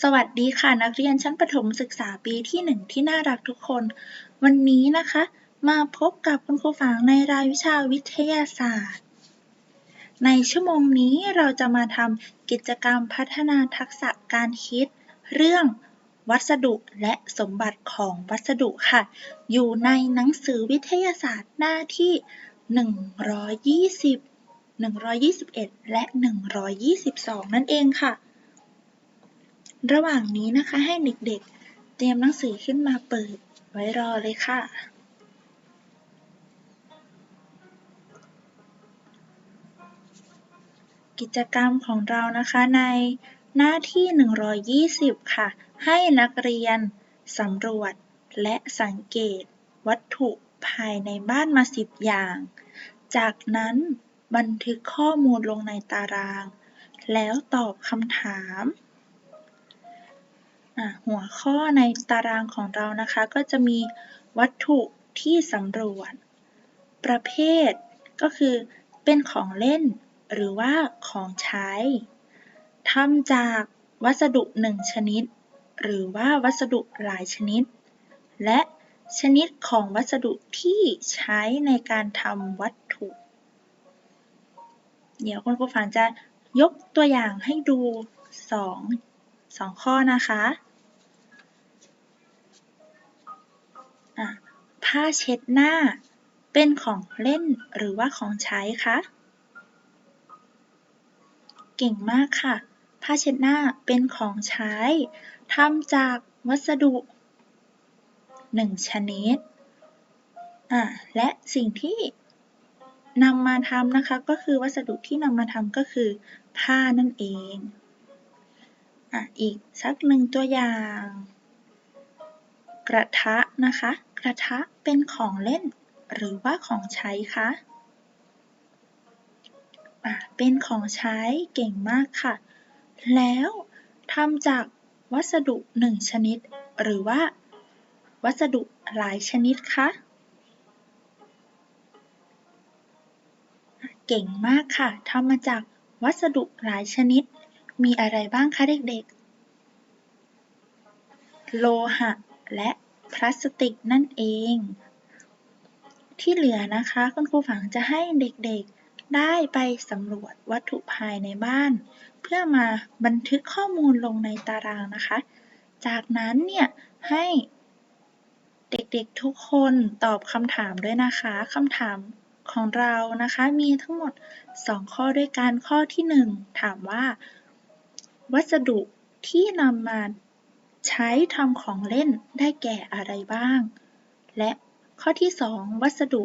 สวัสดีค่ะนักเรียนชั้นประถมศึกษาปีที่หนึ่งที่น่ารักทุกคน วันนี้นะคะ มาพบกับคุณครูฝางในรายวิชาวิทยาศาสตร์ ในชั่วโมงนี้เราจะมาทำกิจกรรมพัฒนาทักษะการคิด เรื่องวัสดุและสมบัติของวัสดุค่ะ อยู่ในหนังสือวิทยาศาสตร์หน้าที่ 120 121 และ 122 นั่นเองค่ะ ระหว่างนี้นะคะให้เด็กๆ เตรียมหนังสือขึ้นมาเปิดไว้รอเลยค่ะ กิจกรรมของเรานะคะในหน้าที่ 120 ค่ะ ให้นักเรียนสำรวจและสังเกตวัตถุภายในบ้านมา 10 อย่าง จากนั้นบันทึกข้อมูลลงในตาราง แล้วตอบคำถาม หัวข้อในตารางของเรานะคะ ก็จะมีวัตถุที่สำรวจ ประเภท ก็คือเป็นของเล่น หรือว่าของใช้ทำจากวัสดุหนึ่งชนิด หรือว่าวัสดุหลายชนิด และชนิดของวัสดุที่ใช้ในการทำวัตถุ เดี๋ยวคุณครูฝันจะยกตัวอย่างให้ดูส สองข้อนะคะะผ้าเช็ดหน้า เป็นของเล่นหรือว่าของใช้คะ เก่งมากค่ะ ผ้าเช็ดหน้าเป็นของใช้ทำจากวัสดุหนึ่งชนิด อะและสิ่งที่นำมาทำนะคะ ก็คือวัสดุที่นำมาทำก็คือผ้านั่นเอง อะอีกสักหนึ่งตัวอย่าง กระทะนะคะ กระทะเป็นของเล่น หรือว่าของใช้คะอะเป็นของใช้เก่งมากค่ะ แล้วทำจากวัสดุหนึ่งชนิด หรือว่า วัสดุหลายชนิดคะเก่งมากค่ะทำมาจากวัสดุหลายชนิด มีอะไรบ้างคะเด็กๆ โลหะและพลาสติกนั่นเอง ที่เหลือนะคะคุณครูฝังจะให้เด็กๆ ได้ไปสำรวจวัตถุภายในบ้าน เพื่อมาบันทึกข้อมูลลงในตารางนะคะ จากนั้นเนี่ยให้เด็กๆทุกคนตอบคำถามด้วยนะคะคำถามของเรานะคะมีทั้งหมด 2 ข้อด้วยกันข้อที่ 1 ถามว่า วัสดุที่นำมาใช้ทำของเล่นได้แก่อะไรบ้าง และข้อที่ 2 วัสดุ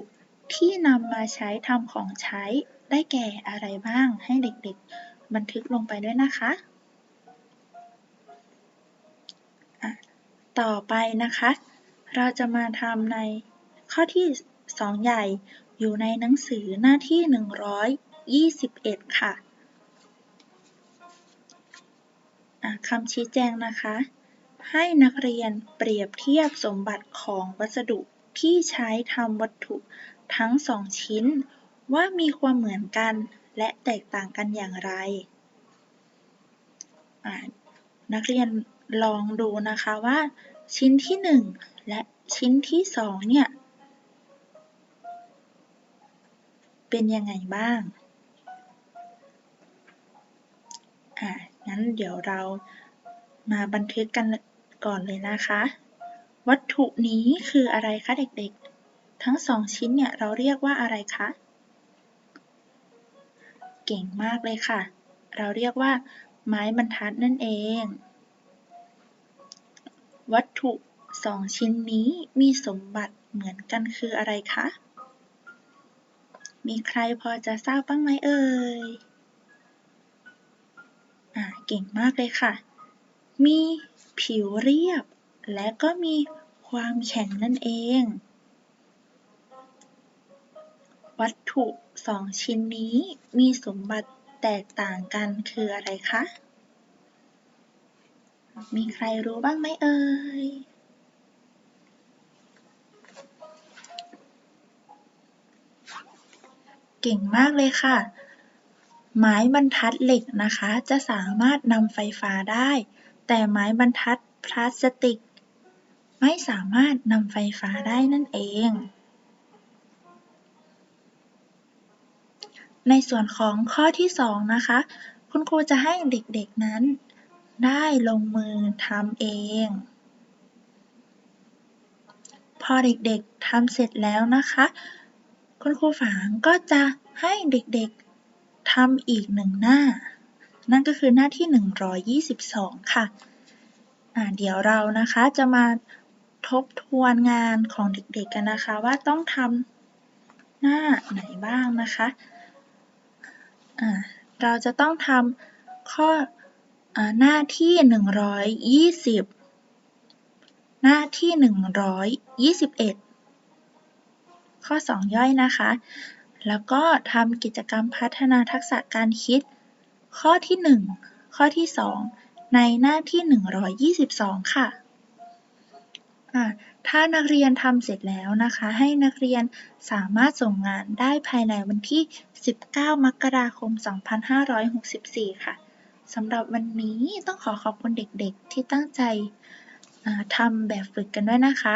ที่นำมาใช้ทำของใช้ได้แก่อะไรบ้าง ให้เด็กๆ บันทึกลงไปด้วยนะคะะต่อไปนะคะ เราจะมาทำในข้อที่ 2 ใหญ่อยู่ในหนังสือหน้าที่ 121 ค่ะ คำชี้แจงนะคะ ให้นักเรียนเปรียบเทียบสมบัติของวัสดุที่ใช้ทำวัตถุทั้งสองชิ้น ว่ามีความเหมือนกันและแตกต่างกันอย่างไร นักเรียนลองดูนะคะว่าชิ้นที่ 1 และชิ้นที่ 2 เนี่ย เป็นยังไงบ้าง อ่า งั้นเดี๋ยวเรามาบันทึกกันก่อนเลยนะคะ วัตถุนี้คืออะไรคะเด็กๆ ทั้งสองชิ้นเนี่ยเราเรียกว่าอะไรคะ เก่งมากเลยค่ะ เราเรียกว่า ไม้บรรทัดนั่นเอง วัตถุสองชิ้นนี้มีสมบัติเหมือนกันคืออะไรคะ มีใครพอจะทราบบ้างไหมเอ่ย เก่งมากเลยค่ะ มีผิวเรียบ และก็มีความแข็งนั่นเอง วัตถุสองชิ้นนี้มีสมบัติแตกต่างกันคืออะไรคะ มีใครรู้บ้างไหมเอ่ยเก่งมากเลยค่ะ ไม้บรรทัดเหล็กนะคะจะสามารถนำไฟฟ้าได้ แต่ไม้บรรทัดพลาสติก ไม่สามารถนำไฟฟ้าได้นั่นเอง ในส่วนของข้อที่สองนะคะ คุณครูจะให้เด็กๆนั้น ได้ลงมือทำเองพอเด็กๆทำเสร็จแล้วนะคะ คุณครูฝางก็จะให้เด็กๆำอีกหนึ่งหน้า นั่นก็คือหน้าที่ 122 ค่ะอ่าเดี๋ยวเรานะคะจะมาทบทวนงานของเด็กๆกันนะคะ ว่าต้องทำหน้าไหนบ้างนะคะอ่าเราจะต้องทำข้ออหน้าที่ 120 หน้าที่ 121 ข้อ 2 ย่อยนะคะ แล้วก็ทำกิจกรรมพัฒนาทักษะการคิด ข้อที่ 1 ข้อที่ 2 ในหน้าที่ 122 ค่ะอ่าถ้านักเรียนทำเสร็จแล้วนะคะ ให้นักเรียนสามารถส่งงานได้ภายในวันที่ 19 มกราคม 2564 ค่ะสำหรับวันนี้ต้องขอขอบคุณเด็กๆที่ตั้งใจทำแบบฝึกกันด้วยนะคะ